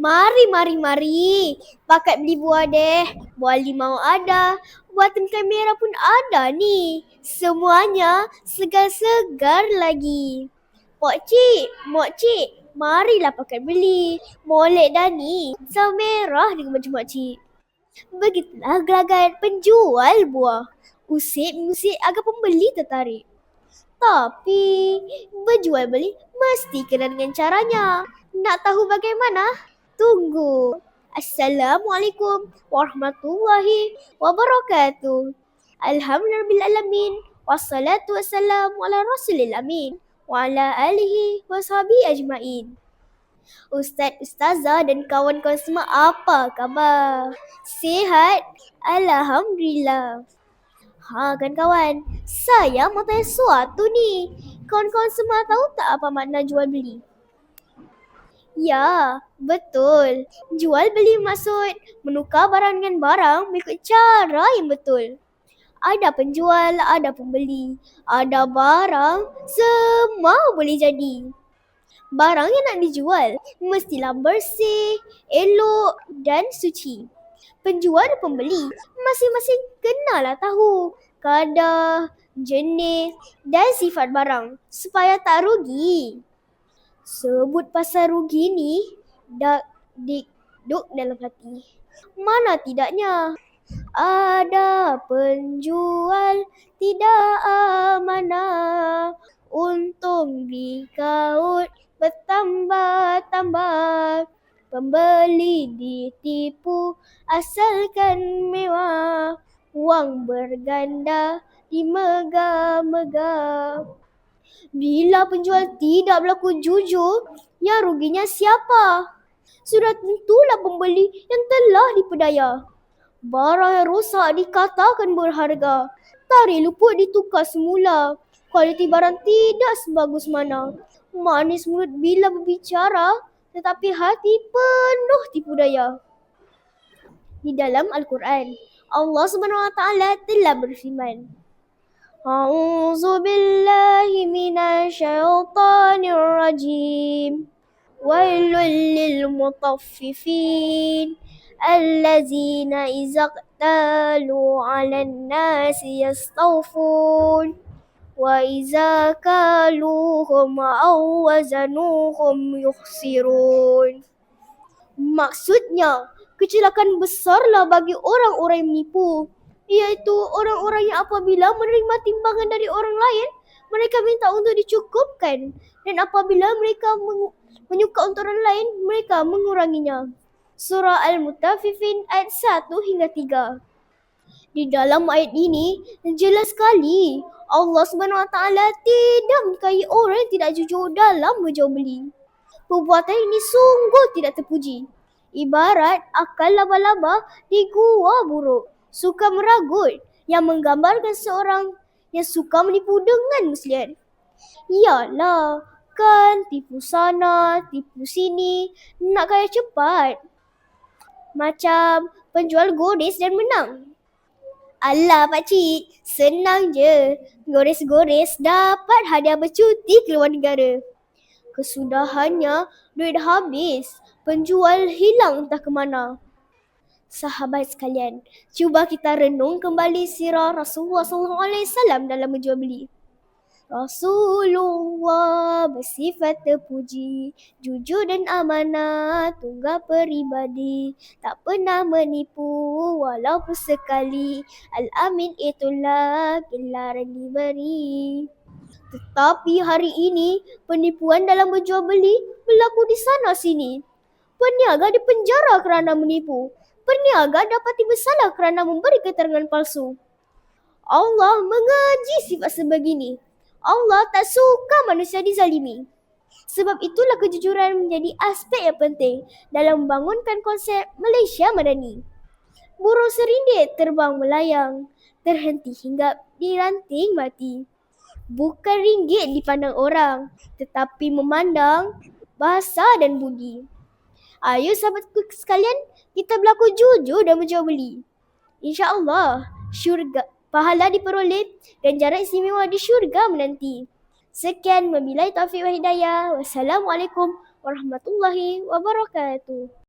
Mari, mari, mari. Pakat beli buah deh. Buah limau ada. Buah tengkai merah pun ada ni. Semuanya segar-segar lagi. Pok cik, marilah pakat beli. Molek dah ni. Sawah merah dengan baju mak cik. Begitulah gelagat penjual buah. Usik-usik agar pembeli tertarik. Tapi berjual beli mesti kena dengan caranya. Nak tahu bagaimana? Tunggu. Assalamualaikum warahmatullahi wabarakatuh. Alhamdulillahirrahmanirrahim. Wassalatu wassalamu ala rasulil amin. Wa ala alihi wa ajma'in. Ustaz, Ustazah dan kawan-kawan semua apa khabar? Sihat? Alhamdulillah. Ha kan kawan, saya mau tanya sesuatu ni. Kawan-kawan semua tahu tak apa makna jual beli? Ya, betul. Jual beli maksud menukar barang dengan barang mengikut cara yang betul. Ada penjual, ada pembeli. Ada barang, semua boleh jadi. Barang yang nak dijual mestilah bersih, elok dan suci penjual dan pembeli masing-masing kenalah tahu kadar, jenis dan sifat barang supaya tak rugi. Sebut pasal rugi ni dak dik duk dalam hati. Mana tidaknya? Ada penjual tidak amanah Untung dikaut bertambah-tambah Pembeli ditipu asalkan mewah Wang berganda dimegah-megah Bila penjual tidak berlaku jujur Yang ruginya siapa? Sudah tentulah pembeli yang telah dipedaya Barang yang rosak dikatakan berharga Tarikh luput ditukar semula Kualiti barang tidak sebagus mana Manis mulut bila berbicara tetapi hati penuh tipu daya. Di dalam Al-Quran, Allah Taala telah berfirman, A'udzu billahi minasyaitonir rajim. Wailul lil mutaffifin allazina idza qtalu 'alan nasi yastawfun. وإذا كالوهم أو وزنوهم يخسرون Maksudnya, kecelakaan besarlah bagi orang-orang yang menipu. Iaitu orang-orang yang apabila menerima timbangan dari orang lain, mereka minta untuk dicukupkan. Dan apabila mereka menyuka untuk orang lain, mereka menguranginya. Surah Al-Mutafifin ayat 1 hingga 3. Di dalam ayat ini, jelas sekali Allah Taala tidak menyukai orang yang tidak jujur dalam berjual beli. Perbuatan ini sungguh tidak terpuji. Ibarat akal laba-laba di gua buruk, suka meragut yang menggambarkan seorang yang suka menipu dengan muslihat. Iyalah, kan tipu sana, tipu sini, nak kaya cepat. Macam penjual godes dan menang. Alah pakcik, senang je. Gores-gores dapat hadiah bercuti ke luar negara. Kesudahannya, duit habis. Penjual hilang entah ke mana. Sahabat sekalian, cuba kita renung kembali sirah Rasulullah SAW dalam menjual beli. Rasulullah bersifat terpuji, jujur dan amanah, tunggal peribadi, tak pernah menipu walaupun sekali. Al-Amin itulah gelaran diberi. Tetapi hari ini penipuan dalam berjual beli berlaku di sana sini. Peniaga dipenjara kerana menipu. Peniaga dapat bersalah kerana memberi keterangan palsu. Allah mengaji sifat sebegini. Allah tak suka manusia dizalimi. Sebab itulah kejujuran menjadi aspek yang penting dalam membangunkan konsep Malaysia Madani. Burung serindit terbang melayang, terhenti hingga diranting mati. Bukan ringgit dipandang orang, tetapi memandang bahasa dan budi. Ayo sahabatku sekalian, kita berlaku jujur dan menjual beli. InsyaAllah, syurga pahala diperoleh dan jarak istimewa di syurga menanti. Sekian wabillahi taufiq wa hidayah. Wassalamualaikum warahmatullahi wabarakatuh.